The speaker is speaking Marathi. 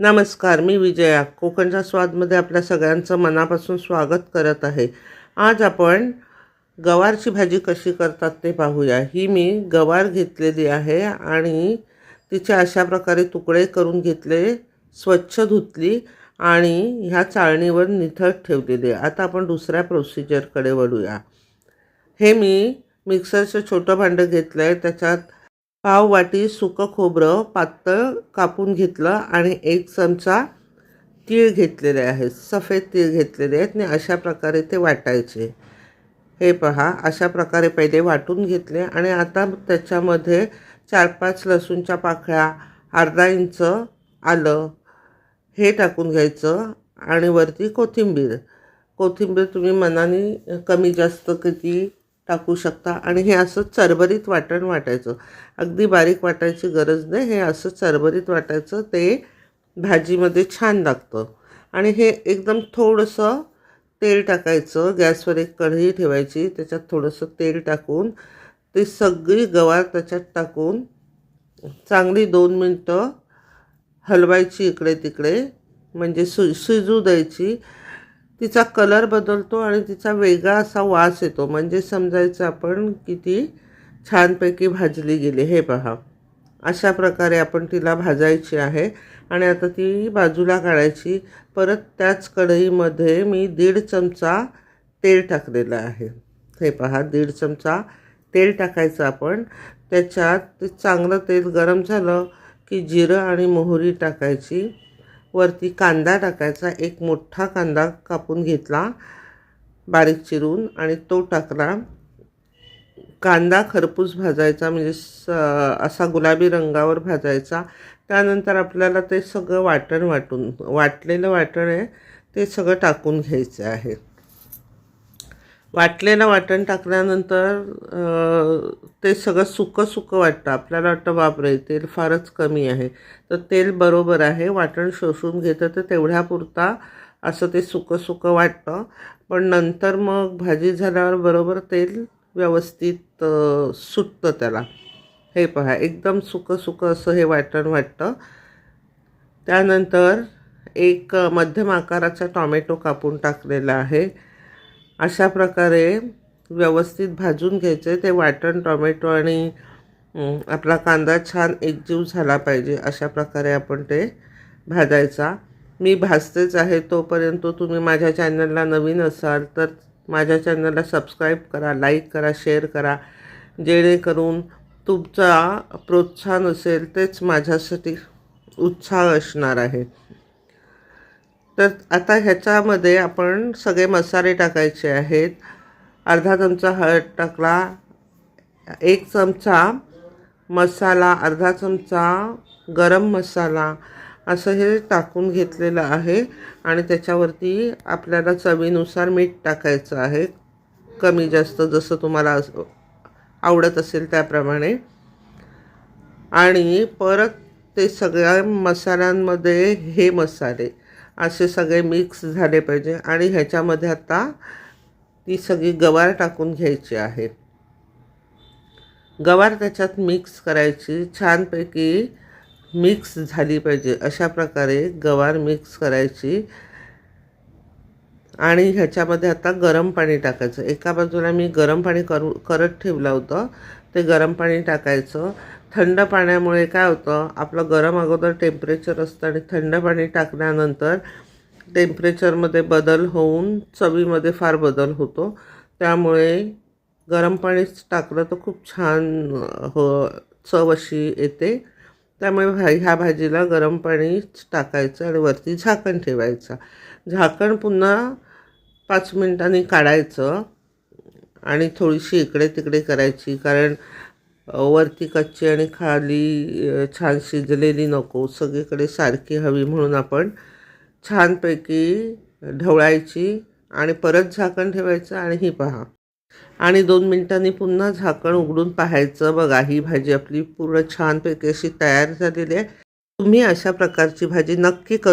नमस्कार मी विजया. कोकणच्या स्वादमध्ये आपल्या सगळ्यांचं मनापासून स्वागत करत आहे. आज आपण गवारची भाजी कशी करतात ते पाहूया. ही मी गवार घेतलेली आहे आणि तिचे अशा प्रकारे तुकडे करून घेतले स्वच्छ धुतली आणि ह्या चाळणीवर निथळत ठेवलेली. आहे आता आपण दुसऱ्या प्रोसिजरकडे वळूया. हे मी मिक्सरचं छोटं भांडं घेतलं आहे त्याच्यात पाव वाटी सुकं खोबरं पातळ कापून घेतलं आणि एक चमचा तीळ घेतलेले आहेत सफेद तीळ घेतलेले आहेत आणि अशा प्रकारे ते वाटायचे. हे पहा अशा प्रकारे पहिले वाटून घेतले आणि आता त्याच्यामध्ये चार पाच लसूणच्या पाकळ्या अर्धा इंच आलं हे टाकून घ्यायचं आणि वरती कोथिंबीर. कोथिंबीर तुम्ही मनाने कमी जास्त किती टाकू शकता आणि हे असं चरबरीत वाटण वाटायचं. अगदी बारीक वाटायची गरज नाही. हे असं चरबरीत वाटायचं. ते भाजीमध्ये छान लागतं. आणि हे एकदम थोडंसं तेल टाकायचं. गॅसवर एक कढई ठेवायची. त्याच्यात थोडंसं तेल टाकून ती सगळी गवार त्याच्यात टाकून चांगली दोन मिनटं हलवायची इकडे तिकडे. म्हणजे सु शिजू द्यायची. तिचा कलर बदलतो आणि तिचा वेगळा असा वास येतो. म्हणजे समजायचं आपण किती छानपैकी भाजली गेली. हे पहा. अशा प्रकारे आपण तिला भाजायची आहे. आणि आता ती बाजूला काढायची. परत त्याच कढईमध्ये मी दीड चमचा तेल टाकलेलं आहे. हे पहा. दीड चमचा तेल टाकायचं आपण. त्याच्यात ते चांगलं तेल गरम झालं की जिरं आणि मोहरी टाकायची. वरती कांदा टाकायचा. एक मोठा कांदा कापून घेतला बारीक चिरून आणि तो टाकला. कांदा खरपूस भाजायचा म्हणजे स असा गुलाबी रंगावर भाजायचा. त्यानंतर आपल्याला ते सगळं वाटण वाटून वाटलेलं वाटण आहे ते सगळं टाकून घ्यायचं आहे. वाटलेलं वाटण टाकल्यानंतर ते सगळं सुकं सुकं वाटतं. आपल्याला वाटतं बापरे तेल फारच कमी आहे. तर तेल बरोबर आहे. वाटण शोषून घेतं तर तेवढ्यापुरता असं ते सुकं सुकं वाटतं. पण नंतर मग भाजी झाल्यावर बरोबर तेल व्यवस्थित सुटतं त्याला. हे पहा एकदम सुकं सुकं असं हे वाटण वाटतं. त्यानंतर एक मध्यम आकाराचा टॉमॅटो कापून टाकलेला आहे. अशा प्रकारे व्यवस्थित भाजून घ्यायचे. ते वाटण टॉमॅटो आणि आपला कांदा छान एकजीव झाला पाहिजे. अशा प्रकारे आपण ते भाजायचा. मी भाजतेच आहे तोपर्यंत तुम्ही माझ्या चॅनलला नवीन असाल तर माझ्या चॅनलला सबस्क्राईब करा लाईक करा शेअर करा. जेणेकरून तुमचा प्रोत्साहन असेल तेच माझ्यासाठी उत्साह असणार आहे. तर आता ह्याच्यामध्ये आपण सगळे मसाले टाकायचे आहेत. अर्धा चमचा हळद टाकला एक चमचा मसाला अर्धा चमचा गरम मसाला असं हे टाकून घेतलेलं आहे आणि त्याच्यावरती आपल्याला चवीनुसार मीठ टाकायचं आहे. कमी जास्त जसं तुम्हाला आवडत असेल त्याप्रमाणे. आणि परत ते सगळ्या मसाल्यांमध्ये हे मसाले असे सगळे मिक्स झाले पाहिजे. आणि ह्याच्यामध्ये आता ती सगळी गवार टाकून घ्यायची आहे. गवार त्याच्यात मिक्स करायची. छानपैकी मिक्स झाली पाहिजे. अशा प्रकारे गवार मिक्स करायची. आणि ह्याच्यामध्ये आता गरम पाणी टाकायचं. एका बाजूला मी गरम पाणी करू करत ठेवलं होतं. ते गरम पाणी टाकायचं. थंड पाण्यामुळे काय होतं आपलं गरम अगोदर टेम्परेचर असतं आणि थंड पाणी टाकल्यानंतर टेम्परेचरमध्ये बदल होऊन चवीमध्ये फार बदल होतो. त्यामुळे गरम पाणीच टाकलं तर खूप छान हो चव अशी येते. त्यामुळे भा ह्या भाजीला गरम पाणीच टाकायचं आणि वरती झाकण ठेवायचं. झाकण पुन्हा पाच मिनिटांनी काढायचं आणि थोडीशी इकडे तिकडे करायची कारण वरती कच्ची आणि खाली छान शिजलेली नको सगळीकडे सारखी हवी म्हणून आपण छानपैकी ढवळायची आणि परत झाकण ठेवायचं आणि ही पहा. आणि दोन मिनिटांनी पुन्हा झाकण उघडून पाहायचं. बघा ही भाजी आपली पूर्ण छानपैकी अशी तयार झालेली आहे. तुम्ही अशा प्रकारची भाजी नक्की करू